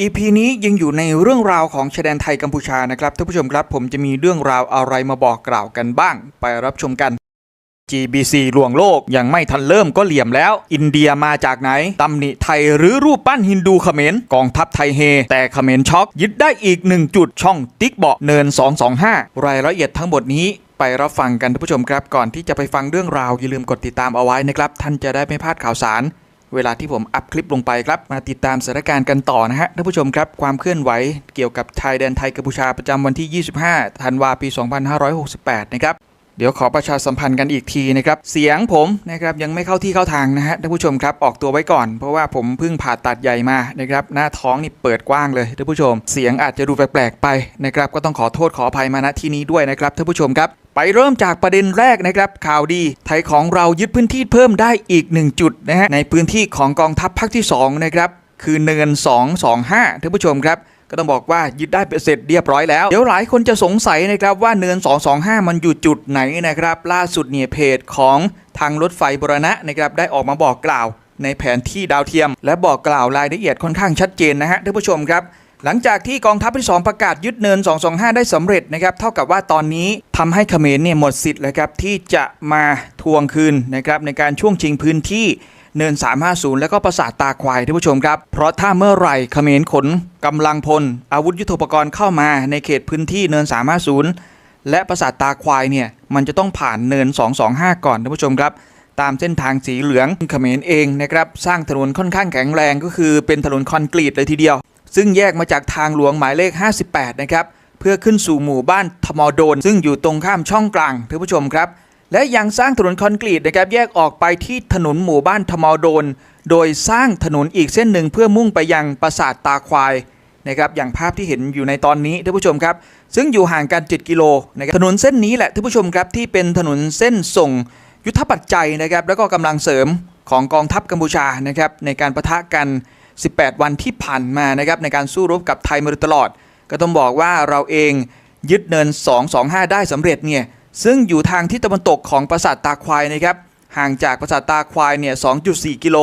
EP นี้ยังอยู่ในเรื่องราวของชายแดนไทยกัมพูชานะครับท่านผู้ชมครับผมจะมีเรื่องราวอะไรมาบอกกล่าวกันบ้าง ไปรับชมกัน GBC ลวงโลกยังไม่ทันเริ่มก็เหลี่ยมแล้ว อินเดียมาจากไหนตำหนิไทยหรือรูปปั้นฮินดูเขมรกองทัพไทยเฮ แต่เขมรช็อก ยึดได้อีกหนึ่งจุดช่องติ๊กเบาะเนิน 225 รายละเอียดทั้งหมดนี้ไปรับฟังกันท่านผู้ชมครับก่อนที่จะไปฟังเรื่องราวอย่าลืมกดติดตามเอาไว้นะครับท่านจะได้ไม่พลาดข่าวสาร เวลาที่ผมอัพคลิปลงไปครับ มาติดตามสถานการณ์กันต่อนะฮะท่านผู้ชมครับ ความเคลื่อนไหวเกี่ยวกับชายแดนไทยกัมพูชาประจำวันที่ 25 ธันวาปี 2568 นะครับ เดี๋ยวขอประชาสัมพันธ์กันอีกทีนะครับ เสียงผมนะครับยังไม่เข้าที่เข้าทางนะฮะท่านผู้ชมครับออกตัวไว้ก่อน เพราะว่าผมเพิ่งผ่าตัดใหญ่มานะครับหน้าท้องนี่เปิดกว้างเลยท่านผู้ชม เสียงอาจจะดูแปลกๆไปนะครับก็ต้องขอโทษขออภัยมาณที่นี้ด้วยนะครับท่านผู้ชมครับไปเริ่มจากประเด็นแรกนะครับข่าวดี ไทยของเรายึดพื้นที่เพิ่มได้อีก 1 จุดนะฮะในพื้นที่ของกองทัพภาคที่2นะครับคือเนิน 225ท่านผู้ชมครับ ก็ต้องบอกว่ายึดได้เเสร็จเรียบร้อยแล้ว เดี๋ยวหลายคนจะสงสัยนะครับว่าเนิน 225 มันอยู่จุดไหนนะครับ ล่าสุดเนี่ยเพจของทางรถไฟบรณะนะครับได้ออกมาบอกกล่าว ในแผนที่ดาวเทียม และบอกกล่าวรายละเอียดค่อนข้างชัดเจนนะฮะท่านผู้ชมครับหลังจากที่กองทัพที่ 2 ประกาศยึดเนิน 225 ได้สำเร็จนะครับ เท่ากับว่าตอนนี้ทำให้เขมรเนี่ยหมดสิทธิ์แล้วครับที่จะมาทวงคืนนะครับในการช่วงชิงพื้นที่ เนิน 350 แล้วก็ปราสาทตาควายท่านผู้ชมครับ เพราะถ้าเมื่อไหร่เขมรขนกำลังพล อาวุธยุทโธปกรณ์เข้ามาในเขตพื้นที่เนิน 350 และปราสาทตาควายเนี่ยมันจะต้องผ่านเนิน 225 ก่อนท่านผู้ชมครับตามเส้นทางสีเหลืองเขมรเองนะครับสร้างถนนค่อนข้างแข็งแรงก็คือเป็นถนนคอนกรีตเลยทีเดียว ซึ่งแยกมาจากทางหลวงหมายเลข 58 นะครับ เพื่อขึ้นสู่หมู่บ้านธมอโดน ซึ่งอยู่ตรงข้ามช่องกลางท่านผู้ชมครับ และยังสร้างถนนคอนกรีตนะครับแยกออกไปที่ถนนหมู่บ้านธมอโดน โดยสร้างถนนอีกเส้นหนึ่งเพื่อมุ่งไปยังปราสาทตาควายนะครับอย่างภาพที่เห็นอยู่ในตอนนี้ท่านผู้ชมครับ ซึ่งอยู่ห่างกัน 7 กิโลนะครับถนนเส้นนี้แหละท่านผู้ชมครับที่เป็นถนนเส้นส่งยุทธปัจจัยนะครับแล้วก็กำลังเสริมของกองทัพกัมพูชานะครับในการประทะกัน 18 วันที่ผ่านมานะครับในการสู้รบกับไทยมาโดยตลอด ก็ต้องบอกว่าเราเองยึดเนิน 225 ได้สำเร็จเนี่ย ซึ่งอยู่ทางทิศตะวันตกของปราสาทตาควายนะครับห่างจากปราสาทตาควายเนี่ย 2.4 กิโล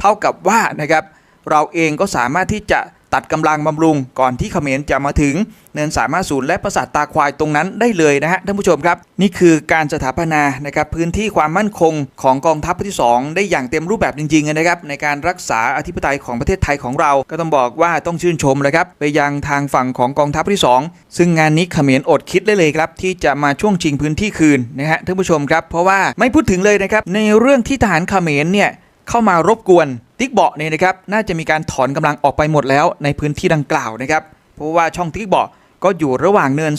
เท่ากับว่านะครับ เราเองก็สามารถที่จะตัดกำลังบำรุงก่อนที่เขมรจะมาถึง เนินสามารถศูนย์และปราสาทตาควายตรงนั้นได้เลยนะฮะท่านผู้ชมครับ นี่คือการสถาปนานะครับพื้นที่ความมั่นคงของกองทัพที่ 2 ได้อย่างเต็มรูปแบบจริงๆนะครับในการรักษาอธิปไตยของประเทศไทยของเรา ก็ต้องบอกว่าต้องชื่นชมเลยครับไปยังทางฝั่งของกองทัพที่ 2 ซึ่งงานนี้เขมรอดคิดได้เลยครับที่จะมาช่วงชิงพื้นที่คืนนะฮะท่านผู้ชมครับเพราะว่าไม่พูดถึงเลยนะครับในเรื่องที่ทหารเขมรเนี่ย เข้ามารบกวนติ๊กเบาะเนี่ยนะครับน่าจะมีการถอนกำลังออกไปหมดแล้วในพื้นที่ดังกล่าวนะครับเพราะว่าช่องติ๊กเบาะก็อยู่ระหว่างเนิน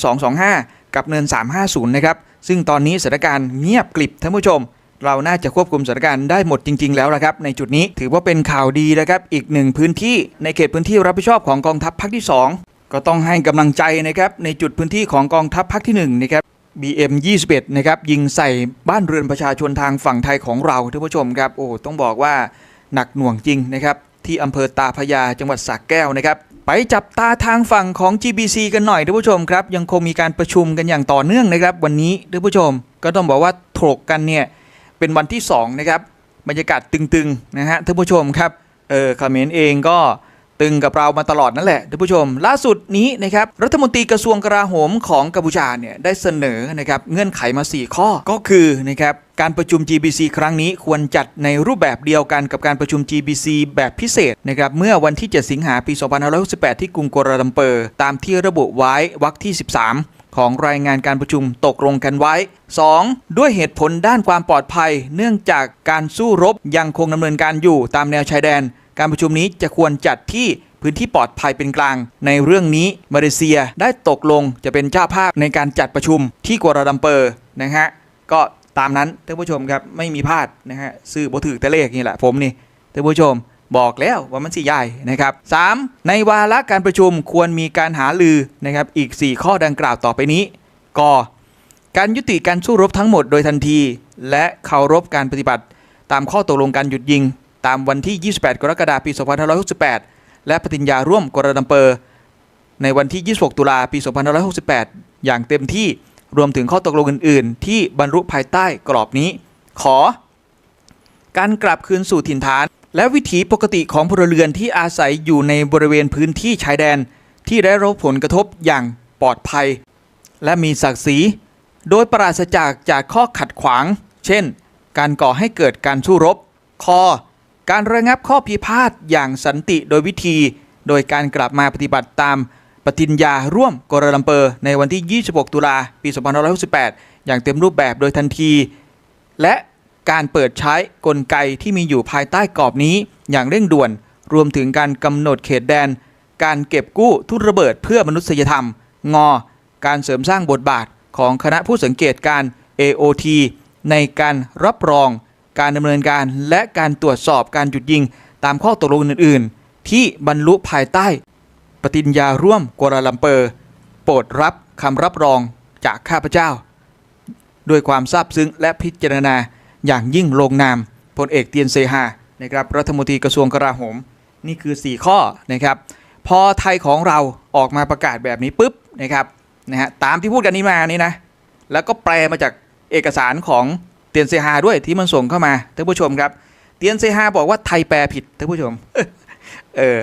225 กับเนิน 350 นะครับซึ่งตอนนี้สถานการณ์เงียบกลิบท่านผู้ชม เราน่าจะควบคุมสถานการณ์ได้หมดจริง ๆ แล้วละครับในจุดนี้ถือว่าเป็นข่าวดีนะครับอีกหนึ่งพื้นที่ในเขตพื้นที่รับผิดชอบของกองทัพภาคที่ 2 ก็ต้องให้กำลังใจนะครับในจุดพื้นที่ของกองทัพภาคที่1นะครับ BM 21 นะครับ ยิงใส่บ้านเรือนประชาชนทางฝั่งไทยของเราท่านผู้ชมครับ โอ้ต้องบอกว่าหนักหน่วงจริงนะครับ ที่อำเภอตาพยาจังหวัดสระแก้วนะครับ ไปจับตาทางฝั่งของ GBC กันหน่อยท่านผู้ชมครับ ยังคงมีการประชุมกันอย่างต่อเนื่องนะครับ วันนี้ท่านผู้ชม ก็ต้องบอกว่าถกกันเนี่ยเป็นวันที่2นะครับบรรยากาศตึงๆนะฮะท่านผู้ชมครับเออเขมรเองก็ ตึงกับเรามาตลอดนั่นแหละท่านผู้ชม ล่าสุดนี้นะครับรัฐมนตรีกระทรวงกลาโหมของกัมพูชาเนี่ยได้เสนอนะครับเงื่อนไขมา 4 ข้อก็คือนะครับการประชุม GBC ครั้งนี้ควรจัดในรูปแบบเดียวกันกับการประชุม GBC แบบพิเศษนะครับเมื่อวันที่ 7 สิงหาปี 2568 ที่กรุงกัวลาลัมเปอร์ ตามที่ระบุไว้วรรคที่ 13ของรายงานการประชุมตกลงกันไว้ 2. ด้วยเหตุผลด้านความปลอดภัย เนื่องจากการสู้รบยังคงดำเนินการอยู่ตามแนวชายแดน การประชุมนี้จะควรจัดที่พื้นที่ปลอดภัยเป็นกลาง ในเรื่องนี้มาเลเซียได้ตกลงจะเป็นเจ้าภาพในการจัดประชุมที่กัวลาลัมเปอร์นะฮะก็ตามนั้นท่านผู้ชมครับไม่มีพลาดนะฮะซื้อบถือแต่เลขนี่แหละผมนี่ท่านผู้ชมบอกแล้วว่ามันสิใหญ่นะครับ 3. ในวาระการประชุมควรมีการหาลือนะครับอีก 4 ข้อดังกล่าวต่อไปนี้กการยุติการสู้รบทั้งหมดโดยทันที และเคารพการปฏิบัติ ตามข้อตกลงการหยุดยิง ตามวันที่ 28 กรกฎาคม ปี 2568 และปฏิญญาร่วมกัวลาลัมเปอร์ในวันที่ 26 ตุลาปี 2568 อย่างเต็มที่รวมถึงข้อตกลงอื่น ๆ ที่บรรลุภายใต้กรอบนี้ ขอ การกลับคืนสู่ถิ่นฐาน และวิถีปกติของพลเรือนที่อาศัยอยู่ในบริเวณพื้นที่ชายแดน ที่ได้รับผลกระทบอย่างปลอดภัย และมีศักดิ์ศรี โดยปราศจากจากข้อขัดขวาง เช่น การก่อให้เกิดการสู้รบ คอ การระงับข้อพิพาทอย่างสันติโดยวิธี โดยการกลับมาปฏิบัติตามปฏิญญาร่วมกัวลาลัมเปอร์ในวันที่ 26 ตุลาปี 2568 อย่างเต็มรูปแบบโดยทันที และการเปิดใช้กลไกที่มีอยู่ภายใต้กรอบนี้อย่างเร่งด่วน รวมถึงการกำหนดเขตแดน การเก็บกู้ทุนระเบิดเพื่อมนุษยธรรม งอ การเสริมสร้างบทบาทของคณะผู้สังเกตการ AOT ในการรับรอง การดำเนินการและการตรวจสอบการหยุดยิง ตามข้อตกลงอื่น ๆ ที่บรรลุภายใต้ ปฏิญญาร่วมกัวลาลัมเปอร์ โปรดรับคำรับรองจากข้าพเจ้า ด้วยความซาบซึ้งและพิจารณาอย่างยิ่งลงนามพลเอกเตียนเซฮานะครับรัฐมนตรีกระทรวงกลาโหม นี่คือ 4 ข้อนะครับ พอไทยของเราออกมาประกาศแบบนี้ปุ๊บนะครับนะฮะตามที่พูดกันนี้มานี่นะแล้วก็แปลมาจากเอกสารของ เตียนเซฮาด้วยที่มันส่งเข้ามาท่านผู้ชมครับเตียนเซฮาบอกว่าไทยแปลผิดท่านผู้ชม เออ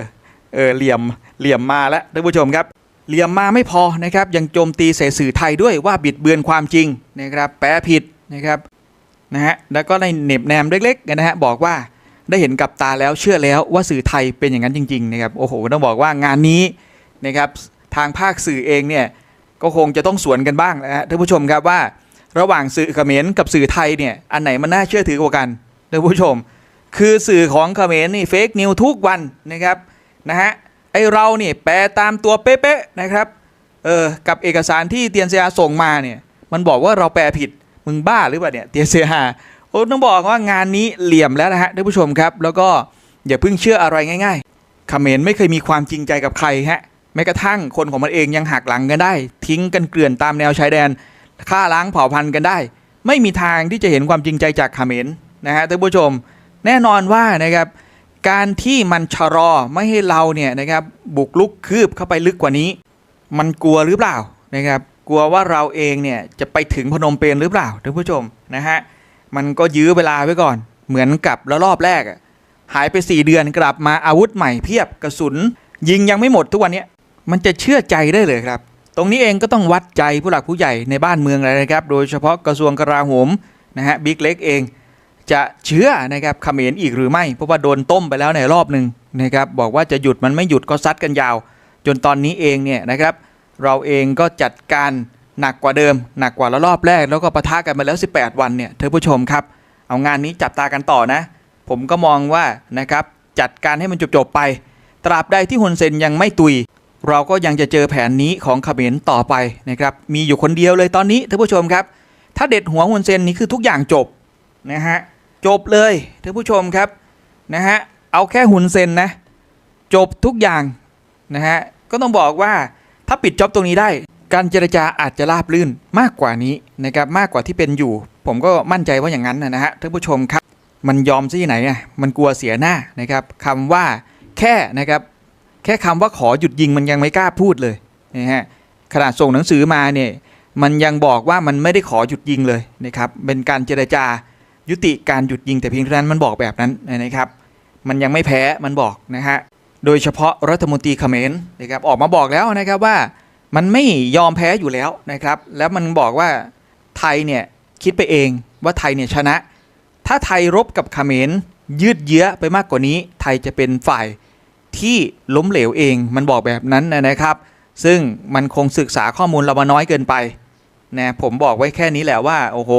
เออเหลี่ยมเหลี่ยมมาแล้วท่านผู้ชมครับ เหลี่ยมมาไม่พอนะครับ ยังโจมตีใส่สื่อไทยด้วยว่าบิดเบือนความจริงนะครับแปลผิดนะครับนะฮะแล้วก็ในเน็บแนมเล็กๆนะฮะบอกว่าได้เห็นกับตาแล้วเชื่อแล้วว่าสื่อไทยเป็นอย่างนั้นจริงๆนะครับโอ้โหต้องบอกว่างานนี้นะครับทางภาคสื่อเองเนี่ยก็คงจะต้องสวนกันบ้างนะฮะท่านผู้ชมครับว่า ระหว่างสื่อเขมรกับสื่อไทยเนี่ยอันไหนมันน่าเชื่อถือกว่ากันท่านผู้ชม คือสื่อของเขมรนี่เฟกนิวทุกวันนะครับนะฮะไอเราเนี่ยแปลตามตัวเป๊ะๆนะครับเออกับเอกสารที่เตียนเซียส่งมาเนี่ยมันบอกว่าเราแปลผิดมึงบ้าหรือเปล่าเนี่ยเตียนเซียโอ้ต้องบอกว่างานนี้เหลี่ยมแล้วนะฮะท่านผู้ชมครับ แล้วก็อย่าเพิ่งเชื่ออะไรง่ายๆเขมรไม่เคยมีความจริงใจกับใครฮะแม้กระทั่งคนของมันเองยังหักหลังกันได้ ทิ้งกันเกลื่อนตามแนวชายแดน ฆ่าล้างเผ่าพันธุ์กันได้ ไม่มีทางที่จะเห็นความจริงใจจากเขมรนะฮะท่านผู้ชมแน่นอนว่านะครับการที่มันชะลอไม่ให้เราเนี่ยนะครับบุกลุกคืบเข้าไปลึกกว่านี้ มันกลัวหรือเปล่านะครับกลัวว่าเราเองเนี่ยจะไปถึงพนมเปญหรือเปล่าท่านผู้ชมนะฮะมันก็ยื้อเวลาไว้ก่อน เหมือนกับแล้วรอบแรกอะหายไป 4 เดือนกลับมาอาวุธใหม่เพียบกระสุน ยิงยังไม่หมดทุกวันนี้มันจะเชื่อใจได้เลยครับ ตรงนี้เองก็ต้องวัดใจผู้หลักผู้ใหญ่ในบ้านเมืองเลยนะครับ โดยเฉพาะกระทรวงกลาโหมนะฮะบิ๊กเล็กเองจะเชื่อนะครับเขมรอีกหรือไม่ เพราะว่าโดนต้มไปแล้วในรอบหนึ่งนะครับบอกว่าจะหยุดมันไม่หยุดก็ซัดกันยาว จนตอนนี้เองเนี่ยนะครับ เราเองก็จัดการหนักกว่าเดิม หนักกว่าละรอบแรก แล้วก็ปะทะกันมาแล้ว 18 วันเนี่ยท่านผู้ชมครับ เอางานนี้จับตากันต่อนะ ผมก็มองว่านะครับจัดการให้มันจบๆไป ตราบใดที่ฮุนเซนยังไม่ตุย เราก็ยังจะเจอแผนนี้ของเขมรต่อไปนะครับ มีอยู่คนเดียวเลยตอนนี้ท่านผู้ชมครับ ถ้าเด็ดหัวฮุนเซนนี่คือทุกอย่างจบนะฮะจบเลยท่านผู้ชมครับนะฮะเอาแค่หุนเซนนะจบทุกอย่างนะฮะก็ต้องบอกว่าถ้าปิดจ็อบตรงนี้ได้ การเจรจาอาจจะราบลื่นมากกว่านี้นะครับมากกว่าที่เป็นอยู่ ผมก็มั่นใจว่าอย่างนั้นนะฮะท่านผู้ชมครับ มันยอมซะที่ไหนอะมันกลัวเสียหน้านะครับคำว่าแค่นะครับ แค่คำว่าขอหยุดยิงมันยังไม่กล้าพูดเลยนะฮะขนาดส่งหนังสือมาเนี่ยมันยังบอกว่ามันไม่ได้ขอหยุดยิงเลยนะครับเป็นการเจรจายุติการหยุดยิงแต่เพียงเท่านั้นมันบอกแบบนั้นนะครับ มันยังไม่แพ้มันบอกนะฮะโดยเฉพาะรัฐมนตรีเขมรนะครับออกมาบอกแล้วนะครับว่ามันไม่ยอมแพ้อยู่แล้วนะครับ แล้วมันบอกว่าไทยเนี่ยคิดไปเองว่าไทยเนี่ยชนะ ถ้าไทยรบกับเขมรยืดเยื้อไปมากกว่านี้ ไทยจะเป็นฝ่าย ที่ล้มเหลวเองมันบอกแบบนั้นนะครับ ซึ่งมันคงศึกษาข้อมูลเรามาน้อยเกินไปนะผมบอกไว้แค่นี้แหละว่าโอ้โห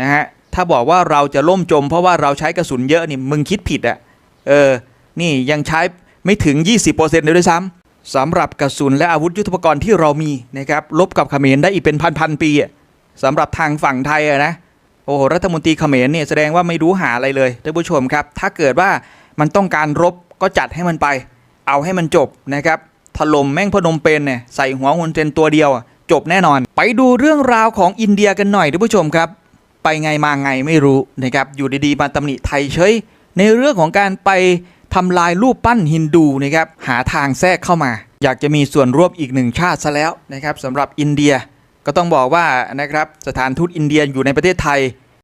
นะฮะถ้าบอกว่าเราจะล่มจม เพราะว่าเราใช้กระสุนเยอะนี่มึงคิดผิดอะเออนี่ยังใช้ไม่ถึง 20%เลยด้วยซ้ำสำหรับกระสุนและอาวุธยุทโธปกรณ์ที่เรามีนะครับลบกับเขมรได้อีกเป็นพันๆปีอะสำหรับทางฝั่งไทยอะนะโอ้โหรัฐมนตรีเขมรเนี่ยแสดงว่าไม่รู้หาอะไรเลยท่านผู้ชมครับ ถ้าเกิดว่า มันต้องการรบก็จัดให้มันไป เอาให้มันจบนะครับถล่มแม่งพนมเปญเนี่ยใส่หัวฮุนเซนตัวเดียวจบแน่นอน ไปดูเรื่องราวของอินเดียกันหน่อยท่านผู้ชมครับ ไปไงมาไงไม่รู้นะครับอยู่ดีๆมาตำหนิไทยเฉยในเรื่องของการไปทำลายรูปปั้นฮินดูนะครับหาทางแทรกเข้ามา อยากจะมีส่วนร่วมอีกหนึ่งชาติซะแล้วนะครับสำหรับอินเดียก็ต้องบอกว่านะครับสถานทูตอินเดียอยู่ในประเทศไทย